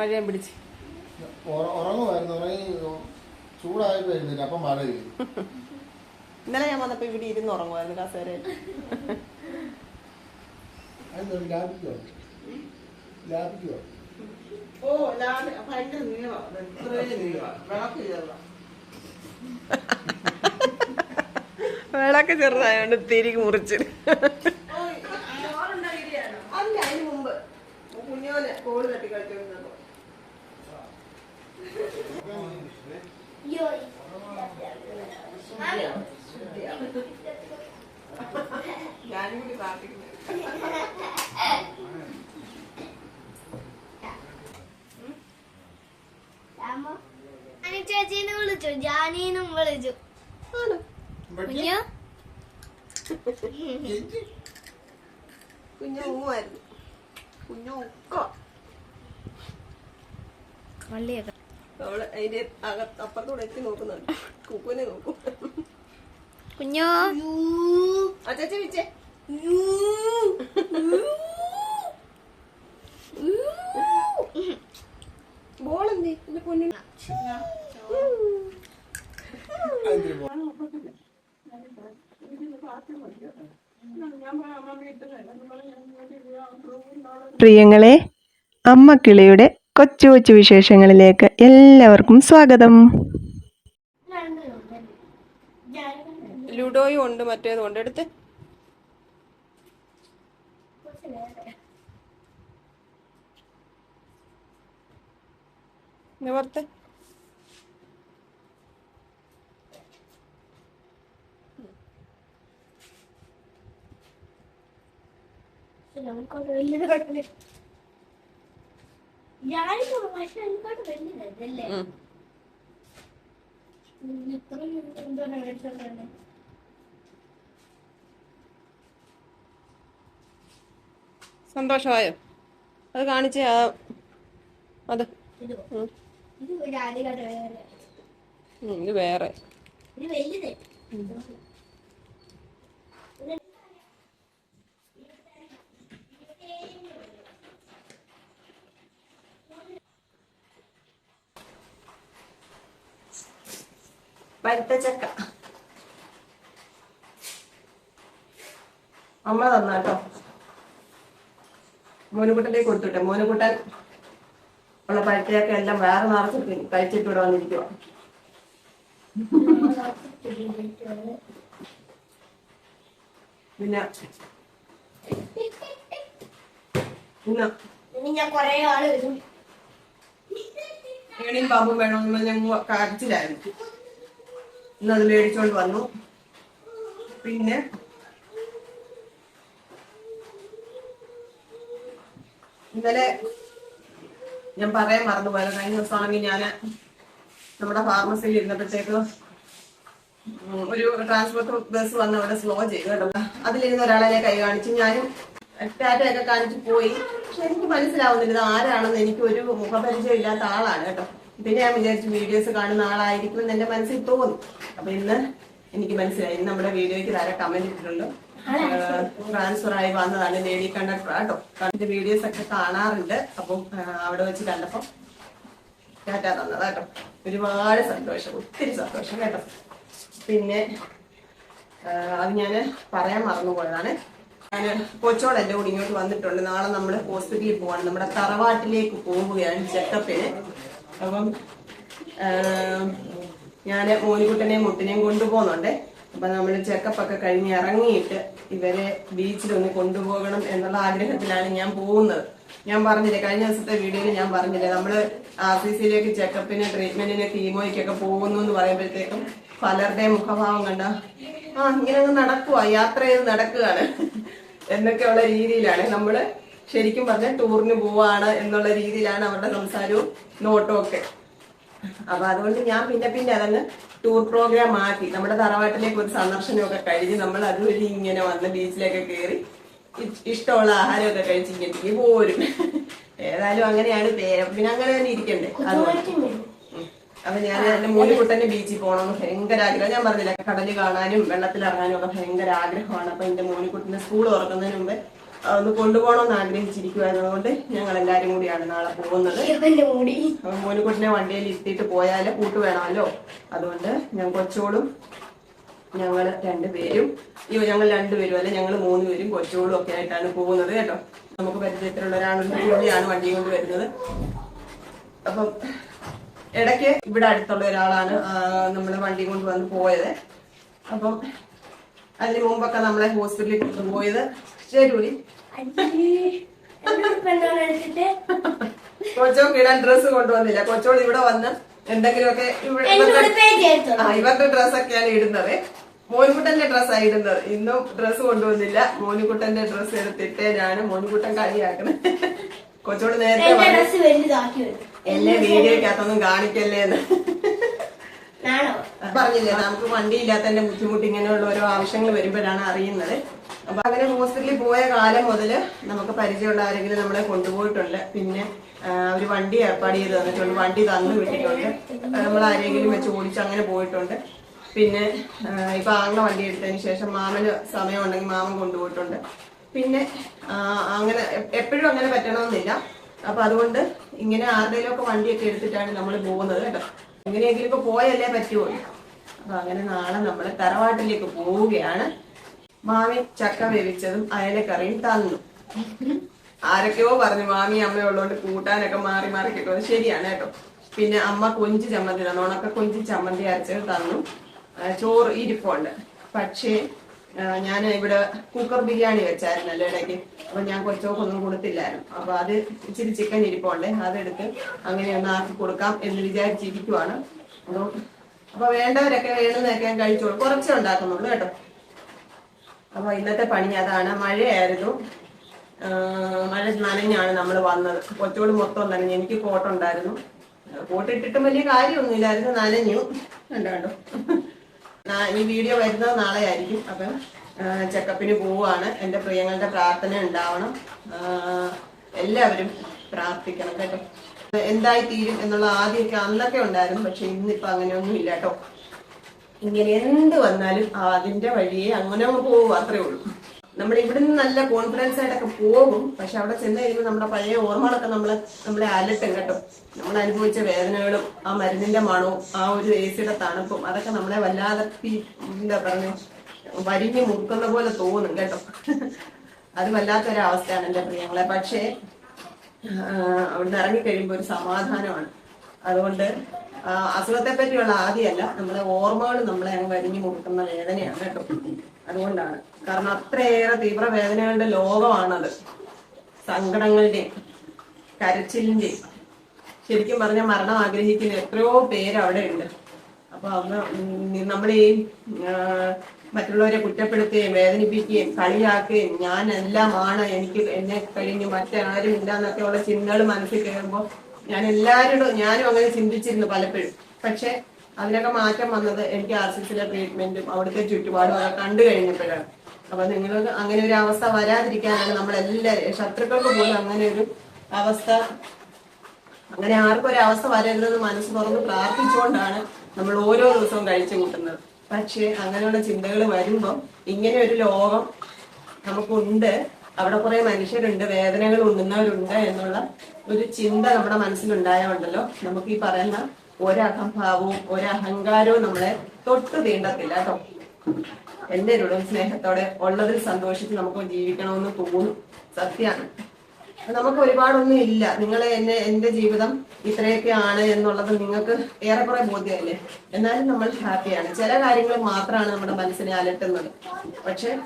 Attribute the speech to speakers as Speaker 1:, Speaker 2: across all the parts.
Speaker 1: മഴയും പിടിച്ച്.
Speaker 2: ഉറ- ഉറങ്ങുമായിരുന്നു. ഉറങ്ങി ചൂടായപ്പോ എഴുന്നില്ല അപ്പം മഴ പെയ്തു.
Speaker 1: ഇന്നലെ ഞാൻ വന്നപ്പോ ഇവിടെ ഇരുന്ന് ഉറങ്ങുമായിരുന്നു
Speaker 2: ലാഭിക്കോ
Speaker 1: ഓ ഭയങ്കര വിളക്ക് വിളക്ക് ചെറുതായോണ്ട് തിരി മുറിച്ച്. അല്ല അതിന് മുമ്പ്. കുഞ്ഞോനെ കോൾ തട്ടി കളിച്ചോണ്ടിരുന്നപ്പോ. ഞാനും കൂടി പ്രാർത്ഥിക്കുന്നു
Speaker 3: ചേച്ചീനെ വിളിച്ചു ജാനീനും വിളിച്ചു കുഞ്ഞു
Speaker 1: കുഞ്ഞു ഉമ്മായിരുന്നു കുഞ്ഞു ഉക്ക.
Speaker 3: വള്ളിയൊക്കെ
Speaker 1: അവൾ അതിന്റെ അകത്ത് അപ്പുറത്തൂടെ എത്തി നോക്കുന്നുണ്ട്. കുക്കുവിനെ നോക്കും.
Speaker 3: കുഞ്ഞോ?
Speaker 1: അച്ചാച്ച വിച്ചേ ബോളെന്തേ? എന്റെ പൊന്നിന്
Speaker 4: പ്രിയങ്ങളെ അമ്മക്കിളിയുടെ കൊച്ചു കൊച്ചു വിശേഷങ്ങളിലേക്ക് എല്ലാവർക്കും സ്വാഗതം.
Speaker 1: ലുഡോയും ഉണ്ട് മറ്റേതും ഉണ്ട്. എടുത്ത്. നിവർത്ത്
Speaker 3: ഞാനിപ്പോ പക്ഷെ
Speaker 1: സന്തോഷമായോ? അത് കാണിച്ചേ ആ അത്.
Speaker 3: ഇത് വേറെ.
Speaker 1: ഇത്
Speaker 3: വലുത്.
Speaker 1: പഴുത്ത ചക്ക. അമ്മ തന്നാട്ടോ മോനുകുട്ടന്റെ കൊടുത്തുട്ടെ മോനുകുട്ടൻ ഉള്ള പഴുത്തയൊക്കെ എല്ലാം വേറെ നിറച്ചിട്ട് കഴിച്ചിട്ട് ഇവിടെ വന്നിരിക്കുക പിന്നെ ഇന്ന്
Speaker 3: ഞാൻ കൊറേ ആൾ വരും.
Speaker 1: ഏണിയും പാമ്പും വേണമെന്ന് പറഞ്ഞ കരച്ചിലായിരുന്നു ഇന്ന് അത് മേടിച്ചോണ്ട് വന്നു. പിന്നെ ഇന്നലെ ഞാൻ പറയാൻ മറന്നുപോയത്. കഴിഞ്ഞ ദിവസമാണെങ്കിൽ ഞാൻ നമ്മുടെ ഫാർമസിയിൽ ഇരുന്നപ്പോഴത്തേക്ക് ഒരു ട്രാൻസ്പോർട്ട് ബസ് വന്ന് അവിടെ സ്ലോ ചെയ്തു കേട്ടോ. അതിലിരുന്ന ഒരാളെ കൈ കാണിച്ചു ഞാനും ടാറ്റയൊക്കെ കാണിച്ചു പോയി. പക്ഷെ എനിക്ക് മനസ്സിലാവുന്നില്ല ഇത് ആരാണെന്ന്. എനിക്ക് ഒരു മുഖപരിചയം ഇല്ലാത്ത ആളാണ് കേട്ടോ. പിന്നെ ഞാൻ വിചാരിച്ചു വീഡിയോസ് കാണുന്ന ആളായിരിക്കും എന്ന് എന്റെ മനസ്സിൽ തോന്നി. അപ്പൊ ഇന്ന് എനിക്ക് മനസ്സിലായി. ഇന്ന് നമ്മുടെ വീഡിയോയ്ക്ക് ധാരാളം കമന്റ് ഇട്ടിട്ടുണ്ട്. ട്രാൻസ്ഫർ ആയി വന്നതാണ് ലേഡി കണ്ടക്ടർ കേട്ടോ. കണ്ടിട്ട് വീഡിയോസ് ഒക്കെ കാണാറുണ്ട്. അപ്പം അവിടെ വെച്ച് കണ്ടപ്പം ടാറ്റ തന്നതാ കേട്ടോ. ഒരുപാട് സന്തോഷം ഒത്തിരി സന്തോഷം കേട്ടോ. പിന്നെ അത് ഞാൻ പറയാൻ മറന്നുപോയതാണ്. ഞാൻ കൊച്ചോട് എന്റെ കൂടി ഇങ്ങോട്ട് വന്നിട്ടുണ്ട്. നാളെ നമ്മൾ ഹോസ്പിറ്റലിൽ പോവാണ്. നമ്മുടെ തറവാട്ടിലേക്ക് പോവുകയാണ് ചെക്കപ്പിന്. അപ്പം ഞാൻ മോനിക്കുട്ടനെയും മുട്ടിനെയും കൊണ്ടുപോകുന്നുണ്ട്. അപ്പൊ നമ്മൾ ചെക്കപ്പൊക്കെ കഴിഞ്ഞ് ഇറങ്ങിയിട്ട് ഇവരെ ബീച്ചിലൊന്ന് കൊണ്ടുപോകണം എന്നുള്ള ആഗ്രഹത്തിലാണ് ഞാൻ പോകുന്നത്. ഞാൻ പറഞ്ഞില്ലേ കഴിഞ്ഞ ദിവസത്തെ വീഡിയോയിൽ ഞാൻ പറഞ്ഞില്ലേ നമ്മൾ ആർ സി സിയിലേക്ക് ചെക്കപ്പിന് ട്രീറ്റ്മെന്റിന് കീമോയ്ക്കൊക്കെ പോകുന്നു എന്ന് പറയുമ്പോഴത്തേക്കും പലരുടെ മുഖഭാവം കണ്ട ആ ഇങ്ങനെ നടക്കുവാ യാത്ര ചെയ്ത് നടക്കുകയാണ്. എന്നൊക്കെയുള്ള രീതിയിലാണ് നമ്മൾ ശരിക്കും പറഞ്ഞാൽ ടൂറിന് പോവാണ് എന്നുള്ള രീതിയിലാണ് അവരുടെ സംസാരവും നോട്ടവും ഒക്കെ. അപ്പൊ അതുകൊണ്ട് ഞാൻ പിന്നെ പിന്നെ അതങ്ങ് ടൂർ പ്രോഗ്രാം ആക്കി. നമ്മുടെ തറവാട്ടിലേക്ക് ഒരു സന്ദർശനമൊക്കെ കഴിഞ്ഞ് നമ്മൾ അതുവഴി ഇങ്ങനെ വന്ന് ബീച്ചിലൊക്കെ കയറി ഇഷ്ടമുള്ള ആഹാരമൊക്കെ കഴിച്ച് ഇങ്ങനെ പോരും. ഏതായാലും അങ്ങനെയാണ് പേര് പിന്നെ അങ്ങനെ തന്നെ ഇരിക്കണ്ടേ. അപ്പൊ ഞാൻ എന്റെ മൂന്ന് കുട്ടനെ ബീച്ചിൽ പോകണമെന്ന് ഭയങ്കര ആഗ്രഹം. ഞാൻ പറഞ്ഞില്ല കടൽ കാണാനും വെള്ളത്തിൽ ഇറങ്ങാനും ഒക്കെ ഭയങ്കര ആഗ്രഹമാണ്. അപ്പൊ എന്റെ മൂന്നുകുട്ടിന്റെ സ്കൂൾ തുറക്കുന്നതിന് മുമ്പ് ഒന്ന് കൊണ്ടുപോകണമെന്ന് ആഗ്രഹിച്ചിരിക്കുവായിരുന്നു. അതുകൊണ്ട് ഞങ്ങൾ എല്ലാരും കൂടിയാണ് നാളെ പോകുന്നത്. മോനുകുട്ടിനെ വണ്ടിയിൽ ഇരുത്തിയിട്ട് പോയാൽ കൂട്ട് വേണമല്ലോ. അതുകൊണ്ട് ഞാൻ കൊച്ചോളും ഞങ്ങൾ രണ്ടുപേരും. അയ്യോ ഞങ്ങൾ രണ്ടുപേരും അല്ലെ? ഞങ്ങൾ മൂന്ന് പേരും കൊച്ചോളും ഒക്കെ ആയിട്ടാണ് പോകുന്നത് കേട്ടോ. നമുക്ക് പരിചയത്തിലുള്ള ഒരാളുണ്ട് പുള്ളിയാണ് വണ്ടി കൊണ്ട് വരുന്നത്. അപ്പം ഇടയ്ക്ക് ഇവിടെ അടുത്തുള്ള ഒരാളാണ് നമ്മൾ വണ്ടി കൊണ്ട് വന്ന് പോയത്. അപ്പം അതിന് മുമ്പൊക്കെ നമ്മളെ ഹോസ്പിറ്റലിൽ കൊണ്ടുപോയത്. ശരി. കൊച്ചോക്ക് ഇടാൻ ഡ്രസ്സ് കൊണ്ടുവന്നില്ല. കൊച്ചോൾ ഇവിടെ വന്ന് എന്തെങ്കിലുമൊക്കെ ഇവരുടെ- ഡ്രസ് ഡ്രസ്സൊക്കെയാണ് ഇടുന്നത്. മോനുകുട്ടന്റെ ഡ്രസ്സാണ് ഇടുന്നത്. ഇന്നും ഡ്രസ് കൊണ്ടുവന്നില്ല. മോനുകുട്ടന്റെ ഡ്രസ് എടുത്തിട്ട് ഞാൻ മോനുകുട്ടൻ കളിയാക്കണേ കൊച്ചോട് നേരത്തെ
Speaker 3: ഡ്രസ്
Speaker 1: എന്നെ വീഡിയോക്കകത്തൊന്നും കാണിക്കല്ലേ എന്ന്
Speaker 3: നാണോ?
Speaker 1: പറഞ്ഞില്ലേ നമുക്ക് വണ്ടിയില്ലാത്തതിന്റെ ബുദ്ധിമുട്ട് ഇങ്ങനെയുള്ള ഓരോ ആവശ്യങ്ങൾ വരുമ്പോഴാണ് അറിയുന്നത്. അപ്പൊ അങ്ങനെ ഹോസ്പിറ്റലിൽ പോയ കാലം മുതൽ നമുക്ക് പരിചയമുള്ള ആരെങ്കിലും നമ്മളെ കൊണ്ടുപോയിട്ടുണ്ട്. പിന്നെ ഒരു വണ്ടി ഏർപ്പാട് ചെയ്ത് തന്നിട്ടുണ്ട്. വണ്ടി തന്നു വിട്ടിട്ടുണ്ട്. നമ്മൾ ആരെങ്കിലും വെച്ച് ഓടിച്ച് അങ്ങനെ പോയിട്ടുണ്ട്. പിന്നെ ഇപ്പൊ ആങ്ങള വണ്ടി എടുത്തതിന് ശേഷം മാമന് സമയമുണ്ടെങ്കിൽ മാമൻ കൊണ്ടുപോയിട്ടുണ്ട്. പിന്നെ അങ്ങനെ എപ്പോഴും അങ്ങനെ പറ്റണമെന്നില്ല. അപ്പൊ അതുകൊണ്ട് ഇങ്ങനെ ആരുടെയും ഒക്കെ വണ്ടിയൊക്കെ എടുത്തിട്ടാണ് നമ്മൾ പോകുന്നത് കേട്ടോ. എങ്ങനെയെങ്കിലും ഇപ്പൊ പോയല്ലേ പറ്റുള്ളൂ അപ്പൊ അങ്ങനെ നാളെ നമ്മൾ തറവാട്ടിലേക്ക് പോവുകയാണ്. മാമി ചക്ക വേവിച്ചതും അയലക്കറിയും തന്നു. ആരൊക്കെയോ പറഞ്ഞു മാമി അമ്മ ഉള്ളതുകൊണ്ട് കൂട്ടാനൊക്കെ മാറി മാറി കിട്ടുന്നത് ശരിയാണ് കേട്ടോ. പിന്നെ അമ്മ കൊഞ്ച് ചമ്മന്തി തന്നു. ഉണക്ക കൊഞ്ച് ചമ്മന്തി അരച്ചത് തന്നു. ചോറ് ഇരിപ്പുണ്ട്. പക്ഷേ ഞാൻ ഇവിടെ കുക്കർ ബിരിയാണി വെച്ചായിരുന്നല്ലോ ഇടയ്ക്ക്. അപ്പൊ ഞാൻ കൊച്ചോക്കൊന്നും കൊടുത്തില്ലായിരുന്നു. അപ്പൊ അത് ഇച്ചിരി ചിക്കൻ ഇരിപ്പുണ്ട്. അതെടുത്ത് അങ്ങനെ ഒന്ന് ആക്കി കൊടുക്കാം എന്ന് വിചാരിച്ചിരിക്കുവാണ്. അപ്പൊ അപ്പൊ വേണ്ടവരൊക്കെ വേണമെന്നൊക്കെ കഴിച്ചോളൂ. കുറച്ചേ ഉണ്ടാക്കുന്നുള്ളൂ കേട്ടോ. അപ്പൊ ഇന്നത്തെ പണി അതാണ്. മഴയായിരുന്നു. മഴ നനഞ്ഞാണ് നമ്മൾ വന്നത്. കൊച്ചോട് മൊത്തം നനഞ്ഞു. എനിക്ക് കോട്ടുണ്ടായിരുന്നു. കോട്ടിട്ടിട്ടും വലിയ കാര്യമൊന്നുമില്ലായിരുന്നു. നനഞ്ഞു. കണ്ടോ? കണ്ടോ ഈ വീഡിയോ വരുന്നത് നാളെ ആയിരിക്കും. അപ്പം ചെക്കപ്പിന് പോവാണ് എന്റെ പ്രിയങ്ങളുടെ പ്രാർത്ഥന ഉണ്ടാവണം. എല്ലാവരും പ്രാർത്ഥിക്കണം കേട്ടോ. എന്തായി തീരും എന്നുള്ള ആദ്യമൊക്കെ അന്നൊക്കെ ഉണ്ടായിരുന്നു. പക്ഷെ ഇന്നിപ്പോ അങ്ങനെയൊന്നും ഇല്ല കേട്ടോ. ഇങ്ങനെ എന്ത് വന്നാലും അതിന്റെ വഴിയെ അങ്ങനെ അങ്ങ് പോകും അത്രേ ഉള്ളൂ. നമ്മൾ ഇവിടുന്ന് നല്ല കോൺഫിഡൻസ് ആയിട്ടൊക്കെ പോകും. പക്ഷെ അവിടെ ചെന്ന് കഴിയുമ്പോൾ നമ്മുടെ പഴയ ഓർമ്മകളൊക്കെ നമ്മളെ നമ്മളെ അലട്ടും കേട്ടോ. നമ്മൾ അനുഭവിച്ച വേദനകളും ആ മരുന്നിന്റെ മണവും ആ ഒരു എ സിയുടെ തണുപ്പും അതൊക്കെ നമ്മളെ വല്ലാതെ എന്താ പറഞ്ഞു വരിഞ്ഞു മുറുക്കുന്ന പോലെ തോന്നും കേട്ടോ. അത് വല്ലാത്തൊരവസ്ഥയാണ് എന്റെ പ്രിയങ്ങളെ. പക്ഷേ അവിടുന്ന് ഇറങ്ങി കഴിയുമ്പോൾ ഒരു സമാധാനമാണ്. അതുകൊണ്ട് അസുഖത്തെ പറ്റിയുള്ള ആദ്യമല്ല നമ്മളെ ഓർമ്മകൾ നമ്മളെ അങ്ങ് വരിഞ്ഞു മുറുക്കുന്ന വേദനയാണ് കേട്ടോ. അതുകൊണ്ടാണ്. കാരണം അത്രയേറെ തീവ്ര വേദനകളുടെ ലോകമാണത്. സങ്കടങ്ങളുടെയും കരച്ചിലിന്റെയും. ശരിക്കും പറഞ്ഞ മരണം ആഗ്രഹിക്കുന്ന എത്രയോ പേര് അവിടെ ഉണ്ട് അപ്പൊ അന്ന് നമ്മൾ ഈ മറ്റുള്ളവരെ കുറ്റപ്പെടുത്തുകയും വേദനിപ്പിക്കുകയും കളിയാക്കുകയും ഞാൻ എല്ലാമാണ് എനിക്ക് എന്നെ കഴിഞ്ഞ് മറ്റാരും ഇല്ല എന്നൊക്കെയുള്ള ചിന്തകൾ മനസ്സിൽ കയറുമ്പോൾ ഞാൻ എല്ലാവരോടും ഞാനും അങ്ങനെ ചിന്തിച്ചിരുന്നു പലപ്പോഴും. പക്ഷെ അതിനൊക്കെ മാറ്റം വന്നത് എനിക്ക് ആർ സി സിയിലെ ട്രീറ്റ്മെന്റും അവിടുത്തെ ചുറ്റുപാടും അതൊക്കെ കണ്ടു കഴിഞ്ഞപ്പോഴാണ്. അപ്പൊ നിങ്ങൾ അങ്ങനെ ഒരു അവസ്ഥ വരാതിരിക്കാനാണ് നമ്മളെല്ലാവരും ശത്രുക്കൾക്ക് പോലും അങ്ങനെ ഒരു അവസ്ഥ അങ്ങനെ ആർക്കും ഒരു അവസ്ഥ വരരുതെന്ന് മനസ്സ് തുറന്ന് പ്രാർത്ഥിച്ചുകൊണ്ടാണ് നമ്മൾ ഓരോ ദിവസവും കഴിച്ചു കൂട്ടുന്നത്. പക്ഷേ അങ്ങനെയുള്ള ചിന്തകൾ വരുമ്പം ഇങ്ങനെ ഒരു ലോകം നമുക്കുണ്ട്. അവിടെ കുറെ മനുഷ്യരുണ്ട് വേദനകൾ ഉണ്ടുന്നവരുണ്ട് എന്നുള്ള ഒരു ചിന്ത നമ്മുടെ മനസ്സിലുണ്ടായോണ്ടല്ലോ നമുക്ക് ഈ പറയുന്ന ഒരഹംഭാവവും ഒരഹങ്കാരവും നമ്മളെ തൊട്ട് തീണ്ടത്തില്ല കേട്ടോ. എല്ലാവരോടും സ്നേഹത്തോടെ ഉള്ളതിൽ സന്തോഷിച്ച് നമുക്ക് ജീവിക്കണമെന്ന് തോന്നും സത്യമാണ് നമുക്ക് ഒരുപാടൊന്നും ഇല്ല. നിങ്ങൾ എന്നെ എന്റെ ജീവിതം ഇത്രയൊക്കെ ആണ് എന്നുള്ളത് നിങ്ങൾക്ക് ഏറെക്കുറെ ബോധ്യമല്ലേ? എന്നാലും നമ്മൾ ഹാപ്പിയാണ്. ചില കാര്യങ്ങൾ മാത്രമാണ് നമ്മുടെ മനസ്സിനെ അലട്ടുന്നത്. പക്ഷെ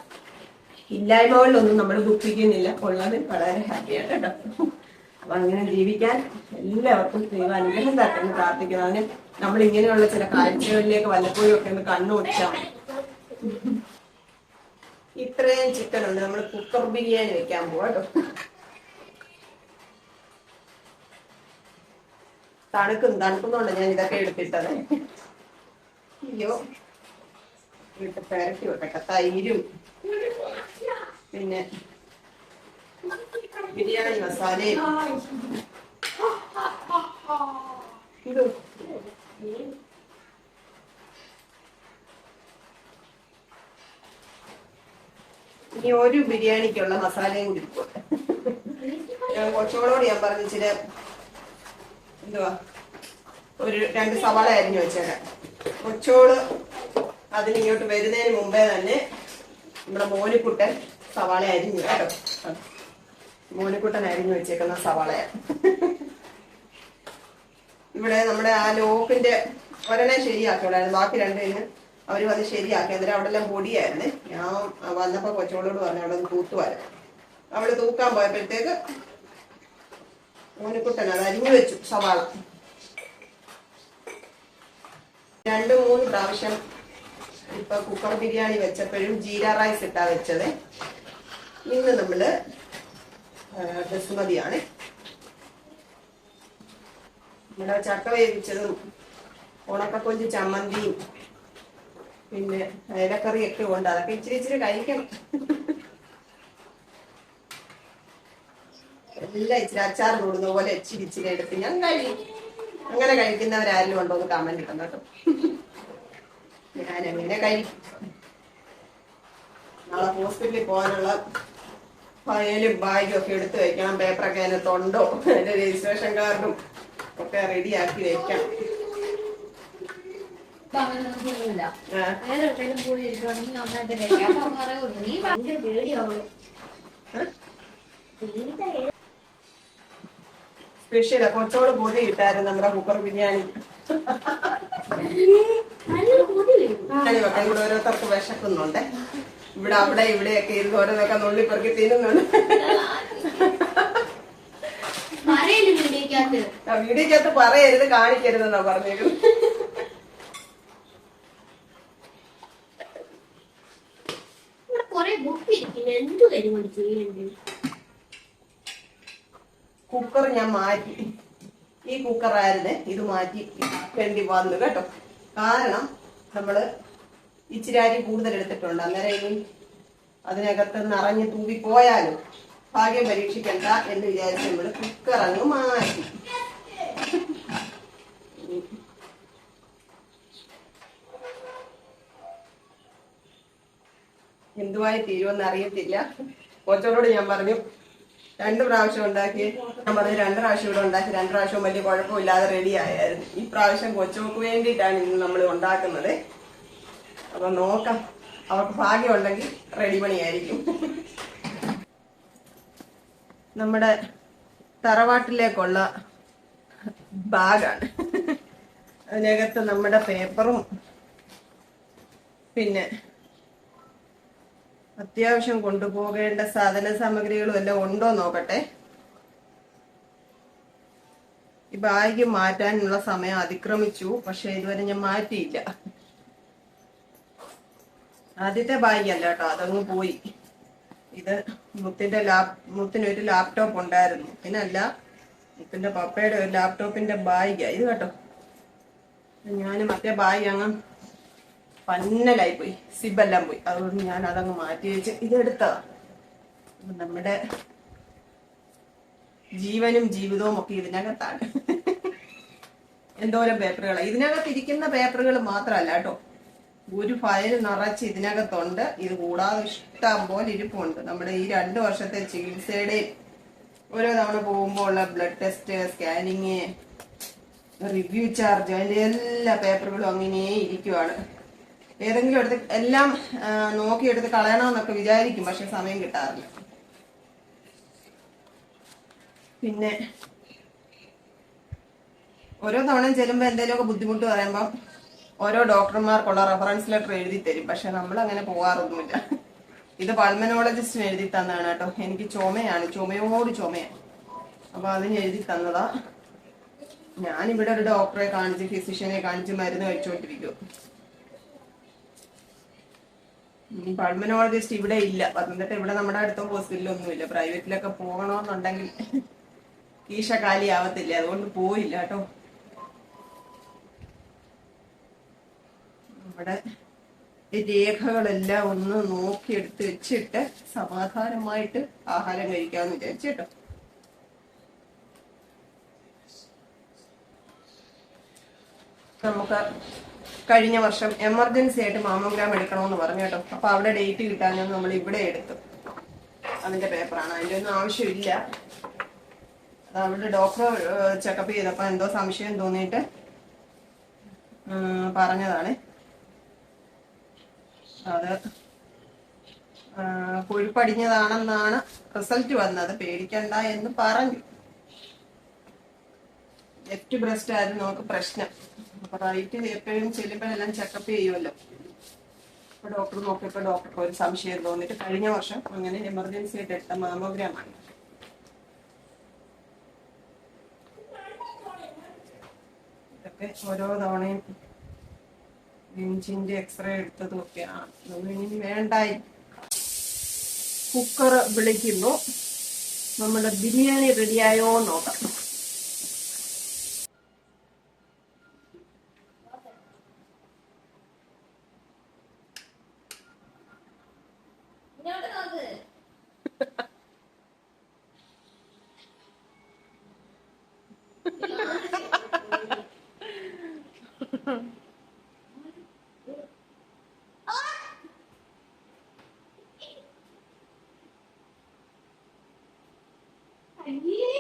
Speaker 1: ഇല്ലായ്മകളിലൊന്നും നമ്മൾ ദുഃഖിക്കുന്നില്ല. ഉള്ളത് വളരെ ഹാപ്പിയാണ് കേട്ടോ അപ്പൊ അങ്ങനെ ജീവിക്കാൻ എല്ലാവർക്കും ദൈവാനുഗ്രഹം അനുഗ്രഹം തട്ടെന്ന് പ്രാർത്ഥിക്കുന്നു. അതിന് നമ്മൾ ഇങ്ങനെയുള്ള ചില കാഴ്ചകളിലേക്ക് വല്ലപ്പോഴും ഒക്കെ ഒന്ന് കണ്ണുപിടിച്ചാൽ മതി. ഇത്രയും ചിക്കൻ ഉണ്ട് നമ്മൾ കുക്കർ ബിരിയാണി വെക്കാൻ പോവാ കേട്ടോ തണുക്കും. തണുക്കുന്നുണ്ട് ഞാൻ ഇതൊക്കെ എടുത്തിട്ടത്. അയ്യോ. ഇട്ട് പെരട്ടി വെക്കട്ടെ. തൈരും. പിന്നെ ബിരിയാണി മസാലയും. ഇനി ഒരു ബിരിയാണിക്കുള്ള മസാലയും കൂടി ഞാൻ കൊച്ചുകളോട് ഞാൻ പറഞ്ഞു ഇച്ചിരി എന്തുവാ? ഒരു രണ്ട് സവാള അരിഞ്ഞു വെച്ചേരാം. കൊച്ചോൾ അതിന് ഇങ്ങോട്ട് വരുന്നതിന് മുമ്പേ തന്നെ നമ്മുടെ മോനിക്കുട്ടൻ സവാള അരിഞ്ഞു കേട്ടോ. മോനിക്കുട്ടൻ അരിഞ്ഞു വെച്ചേക്കുന്ന സവാളയാണ് ഇവിടെ നമ്മുടെ ആ ലോക്കിന്റെ ഒരെണ്ണം ശരിയാക്കിയോളായിരുന്നു. ബാക്കി രണ്ടിന് അവർ വന്ന് ശരിയാക്കി. അന്നേരം അവിടെ എല്ലാം പൊടിയായിരുന്നേ. ഞാൻ വന്നപ്പോ കൊച്ചോളോട് പറഞ്ഞു അവിടെ ഒന്ന് തൂത്തു വരാം അവിടെ തൂക്കാൻ പോയപ്പോഴത്തേക്ക് മോനിക്കുട്ടൻ അത് അരിഞ്ഞു വെച്ചു സവാള. രണ്ട് മൂന്ന് പ്രാവശ്യം ഇപ്പൊ കുക്കർ ബിരിയാണി വെച്ചപ്പോഴും ജീര റൈസ് ഇട്ടാ വെച്ചത്. ഇന്ന് നമ്മൾ ബസുമതിയാണ്. നമ്മുടെ ചക്ക വേവിച്ചതും ഉണക്കക്കൊഞ്ച് ചമ്മന്തിയും പിന്നെ ഇലക്കറിയൊക്കെ ഉണ്ട്. അതൊക്കെ ഇച്ചിരി ഇച്ചിരി കഴിക്കണം. എല്ലാം ഇച്ചിരി അച്ചാർ കൂടുന്ന പോലെ ഇച്ചിരി ഇച്ചിരി എടുത്ത് ഞാൻ കഴിയും അങ്ങനെ കഴിക്കുന്നവരാരും ഉണ്ടോ എന്ന് കമന്റ് ഇടണം കേട്ടോ. ഞാൻ എങ്ങനെ കഴിക്കും നാളെ ഹോസ്പിറ്റലിൽ പോകാനുള്ള ഫയലും ബാഗും ഒക്കെ എടുത്തു വെക്കണം. പേപ്പറൊക്കെ അതിനകത്തുണ്ടോ അതിന്റെ രജിസ്ട്രേഷൻ കാർഡും ഒക്കെ
Speaker 5: റെഡി
Speaker 3: ആക്കി വെക്കാം
Speaker 1: സ്പെഷ്യലാ? കൊച്ചോട് പൊതി ഇട്ടായിരുന്നു നമ്മുടെ കുക്കർ ബിരിയാണി. ഇവിടെ അവിടെ ഇവിടെയൊക്കെ ഇരുന്ന് ഓരോന്നൊക്കെ നുള്ളിപ്പെറുക്കി തിന്നുന്നുണ്ട്. വീഡിയോക്കകത്ത് പറയരുത് കാണിക്കരുതെന്നാ
Speaker 3: ചെയ്യണ്ടേ
Speaker 1: കുക്കർ ഞാൻ മാറ്റി. ഈ കുക്കറായിരുന്നു ഇത് മാറ്റി വേണ്ടി വന്നു കേട്ടോ. കാരണം നമ്മൾ ഇച്ചിരി അരി കൂടുതൽ എടുത്തിട്ടുണ്ട്. അന്നേരം ഇനി അതിനകത്ത് നിറഞ്ഞ് തൂവി പോയാലും ഭാഗ്യം പരീക്ഷിക്കണ്ട എന്ന് വിചാരിച്ച് നമ്മൾ കുക്കർ അങ്ങ് മാറ്റി. എന്തുവായി തീരുമെന്ന് അറിയത്തില്ല. കൊച്ചോടോട് ഞാൻ പറഞ്ഞു. രണ്ട് പ്രാവശ്യം ഉണ്ടാക്കി. ഞാൻ പറഞ്ഞു രണ്ട് പ്രാവശ്യം ഇവിടെ ഉണ്ടാക്കി രണ്ട് പ്രാവശ്യം വലിയ കുഴപ്പമില്ലാതെ റെഡി ആയായിരുന്നു. ഈ പ്രാവശ്യം കൊച്ചുമക്ക് വേണ്ടിയിട്ടാണ് ഇന്ന് നമ്മൾ ഉണ്ടാക്കുന്നത്. അപ്പൊ നോക്കാം. അവർക്ക് ഭാഗ്യം ഉണ്ടെങ്കിൽ റെഡി പണിയായിരിക്കും. നമ്മുടെ തറവാട്ടിലേക്കുള്ള ബാഗാണ് അതിനകത്ത് നമ്മുടെ പേപ്പറും പിന്നെ അത്യാവശ്യം കൊണ്ടുപോകേണ്ട സാധന സാമഗ്രികളും എല്ലാം ഉണ്ടോ നോക്കട്ടെ. ഈ ബാഗ് മാറ്റാനുള്ള സമയം അതിക്രമിച്ചു പക്ഷെ ഇതുവരെ ഞാൻ മാറ്റിയില്ല. ആദ്യത്തെ ബാഗ് അല്ല കേട്ടോ അതങ്ങ് പോയി. ഇത് മുത്തിന്റെ ലാപ് മുത്തിനൊരു ലാപ്ടോപ്പ് ഉണ്ടായിരുന്നു. പിന്നല്ല മുത്തിന്റെ പപ്പയുടെ ഒരു ലാപ്ടോപ്പിന്റെ ബാഗ്. ഇത് കേട്ടോ. ഞാൻ മറ്റേ ബാഗ് അങ്ങ് പന്നലായി പോയി സിബെല്ലാം പോയി. അതുകൊണ്ട് ഞാൻ അതങ്ങ് മാറ്റി വെച്ച് ഇതെടുത്തതാ. നമ്മുടെ ജീവനും ജീവിതവും ഒക്കെ ഇതിനകത്താണ്. എന്തോരം പേപ്പറുകളാണ് ഇതിനകത്ത് ഇരിക്കുന്ന പേപ്പറുകൾ മാത്രമല്ല കേട്ടോ. ഒരു ഫയൽ നിറച്ച് ഇതിനകത്തുണ്ട്. ഇത് കൂടാതെ ഇഷ്ടം പോലെ ഇരിപ്പുണ്ട്. നമ്മുടെ ഈ രണ്ട് വർഷത്തെ ചികിത്സയുടെയും ഓരോ തവണ പോകുമ്പോൾ ഉള്ള blood test scanning review charge അതിന്റെ എല്ലാ പേപ്പറുകളും അങ്ങനെ ഇരിക്കുവാണ്. ഏതെങ്കിലും എടുത്ത് എല്ലാം നോക്കിയെടുത്ത് കളയണമെന്നൊക്കെ വിചാരിക്കും പക്ഷെ സമയം കിട്ടാറില്ല. പിന്നെ ഓരോ തവണയും ചെല്ലുമ്പോൾ എന്തെങ്കിലുമൊക്കെ ബുദ്ധിമുട്ട് പറയുമ്പോൾ ഓരോ ഡോക്ടർമാർക്കുള്ള റെഫറൻസ് ലെറ്റർ എഴുതി തരും. പക്ഷെ നമ്മൾ അങ്ങനെ പോകാറൊന്നുമില്ല ഇത് പൾമനോളജിസ്റ്റിന് എഴുതി തന്നതാണ് കേട്ടോ. എനിക്ക് ചുമയാണ്. ചുമയോട് ചുമയാണ്. അപ്പൊ അതിന് എഴുതി തന്നതാ. ഞാനിവിടെ ഒരു ഡോക്ടറെ കാണിച്ച് ഫിസിഷ്യനെ കാണിച്ച് മരുന്ന് കഴിച്ചുകൊണ്ടിരിക്കും പൾമനോളജിസ്റ്റ് ഇവിടെ ഇല്ല. പത്തനംതിട്ട ഇവിടെ നമ്മുടെ അടുത്ത ഹോസ്പിറ്റലൊന്നും ഇല്ല പ്രൈവറ്റിലൊക്കെ പോകണമെന്നുണ്ടെങ്കിൽ കീശ കാലി ആവത്തില്ല. അതുകൊണ്ട് പോയില്ല കേട്ടോ. നമ്മുടെ രേഖകളെല്ലാം ഒന്ന് നോക്കിയെടുത്ത് വെച്ചിട്ട് സമാധാനമായിട്ട് ആഹാരം കഴിക്കാമെന്ന് വിചാരിച്ചു കേട്ടോ. നമുക്ക് കഴിഞ്ഞ വർഷം എമർജൻസി ആയിട്ട് മാമോഗ്രാം എടുക്കണമെന്ന് പറഞ്ഞു കേട്ടോ. അപ്പൊ അവിടെ ഡേറ്റ് കിട്ടാനൊന്നും നമ്മൾ ഇവിടെ എടുത്തു. അതിന്റെ പേപ്പറാണ് അതിന്റെ ഒന്നും ആവശ്യമില്ല. അത് അവിടെ ഡോക്ടർ ചെക്കപ്പ് ചെയ്തപ്പോൾ എന്തോ സംശയം തോന്നിയിട്ട് പറഞ്ഞതാണ്. അത് കൊഴുപ്പടിഞ്ഞതാണെന്നാണ് റിസൾട്ട് വന്നത്. പേടിക്കണ്ട എന്ന് പറഞ്ഞു. ലെഫ്റ്റ് ബ്രസ്റ്റ് ആയിരുന്നു നമുക്ക് പ്രശ്നം. അപ്പൊ റൈറ്റ് എപ്പോഴും ചെല്ലുമ്പോഴെല്ലാം ചെക്കപ്പ് ചെയ്യുമല്ലോ. അപ്പൊ ഡോക്ടർ നോക്കിയപ്പോ ഡോക്ടർക്ക് ഒരു സംശയം തോന്നിട്ട് കഴിഞ്ഞ വർഷം അങ്ങനെ എമർജൻസി ആയിട്ട് എടുത്ത മാമോഗ്രാമാണ് ഇതൊക്കെ ഓരോ തവണയും നെഞ്ചിന്റെ എക്സ്റേ എടുത്തതും ഒക്കെയാണ് ആണ് ഇനി വേണ്ടായി. കുക്കർ വിളിക്കുന്നു നമ്മുടെ ബിരിയാണി റെഡിയായോ നോക്കാം
Speaker 5: ഇങ്ങോട്ട് നോക്ക്
Speaker 3: അയ്യേ.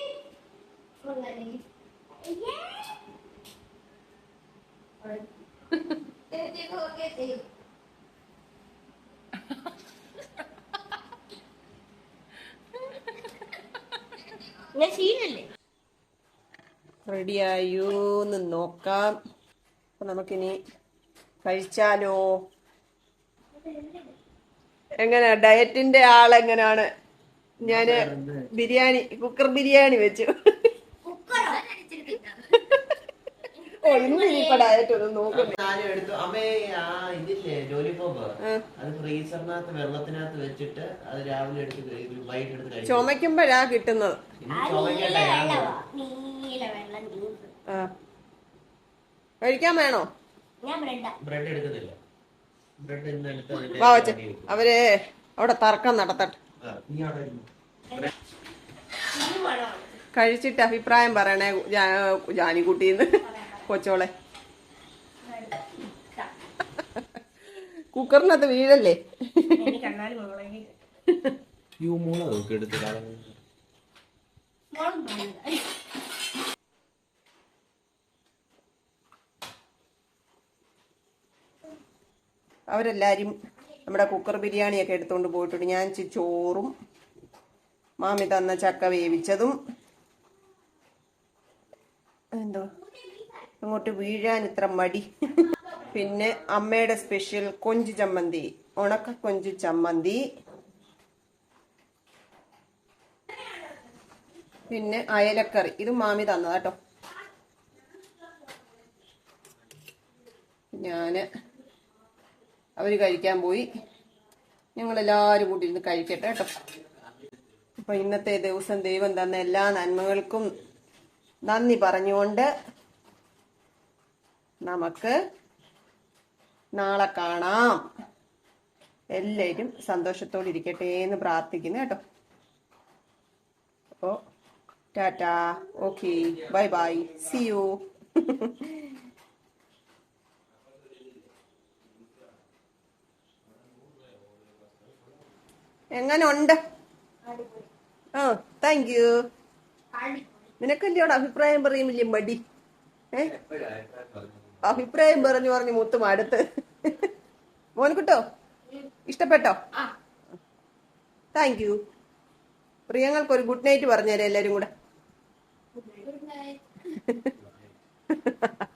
Speaker 3: ഞാൻ
Speaker 1: റെഡിയായോന്ന് നോക്കാം. അപ്പൊ നമുക്കിനി കഴിച്ചാലോ? എങ്ങനെ? ഡയറ്റിന്റെ ആളെങ്ങനാണ്? ഞാൻ ബിരിയാണി കുക്കർ ബിരിയാണി വെച്ചു ഓ ഇന്ന് ഇനിയിപ്പോ ഡയറ്റ് ഒന്നും നോക്കുന്നു
Speaker 6: ഞാനും എടുത്തു. അമ്മേ ആ ഇതില്ലേ ലോലിപോപ്പ് അത് ഫ്രീസറിനകത്ത് വെള്ളത്തിനകത്ത് വെച്ചിട്ട് അത് രാവിലെ എടുത്ത് കഴി- വൈകിട്ട് എടുത്ത് കഴിക്കും.
Speaker 1: ചുമക്കുമ്പോഴാ കിട്ടുന്നത്.
Speaker 3: ആ.
Speaker 1: കഴിക്കാൻ വേണോ?
Speaker 3: ഞാൻ ബ്രെഡാ.
Speaker 6: ബ്രെഡ് എടുക്കുന്നില്ല. ബ്രെഡ് ഇന്ന് എടുത്ത് അതിന്റെ
Speaker 1: വാ വച്ച.
Speaker 6: അടിയിൽ വെക്കും.
Speaker 1: അവർ അവിടെ തർക്കം നടത്തട്ടെ.
Speaker 6: ആ, നീ അവിടെ ഇരുന്നു.
Speaker 1: കഴിച്ചിട്ട് അഭിപ്രായം പറയണേ ജാ- ജാനിക്കുട്ടീന്ന്. കൊച്ചോളെ. കുക്കറിനകത്ത് വീഴല്ലേ. അവരെല്ലാരും നമ്മുടെ കുക്കർ ബിരിയാണിയൊക്കെ എടുത്തുകൊണ്ട് പോയിട്ടുണ്ട്. ഞാൻ ചോറും മാമി തന്ന ചക്ക വേവിച്ചതും എന്തോ അങ്ങോട്ട് വീഴാൻ ഇത്ര മടി. പിന്നെ അമ്മയുടെ സ്പെഷ്യൽ കൊഞ്ച് ചമ്മന്തി. ഉണക്ക കൊഞ്ച് ചമ്മന്തി. പിന്നെ അയലക്കറി. ഇത് മാമി തന്നതാ കേട്ടോ ഞാൻ അവർ കഴിക്കാൻ പോയി. ഞങ്ങൾ എല്ലാരും കൂടി ഇരുന്ന് കഴിക്കട്ടെ കേട്ടോ അപ്പൊ ഇന്നത്തെ ദിവസം ദൈവം തന്ന എല്ലാ നന്മകൾക്കും നന്ദി പറഞ്ഞുകൊണ്ട് നമുക്ക് നാളെ കാണാം. എല്ലാവരും സന്തോഷത്തോടെ ഇരിക്കട്ടെ എന്ന് പ്രാർത്ഥിക്കുന്നു കേട്ടോ. അപ്പോ tata. Okay. Bye bye. See you എങ്ങനെ ഉണ്ട് ആ താങ്ക് യു നിനക്കല്ലയോട് അഭിപ്രായം പറയുമില്ലേ മടി? ഏ? അഭിപ്രായം പറഞ്ഞു പറഞ്ഞു മുത്തും അടുത്ത് മോൻകുട്ടോ? ഇഷ്ടപ്പെട്ടോ? താങ്ക് യു പ്രിയങ്ങൾക്ക് ഒരു ഗുഡ് നൈറ്റ് പറഞ്ഞുതരാം എല്ലാരും കൂടെ.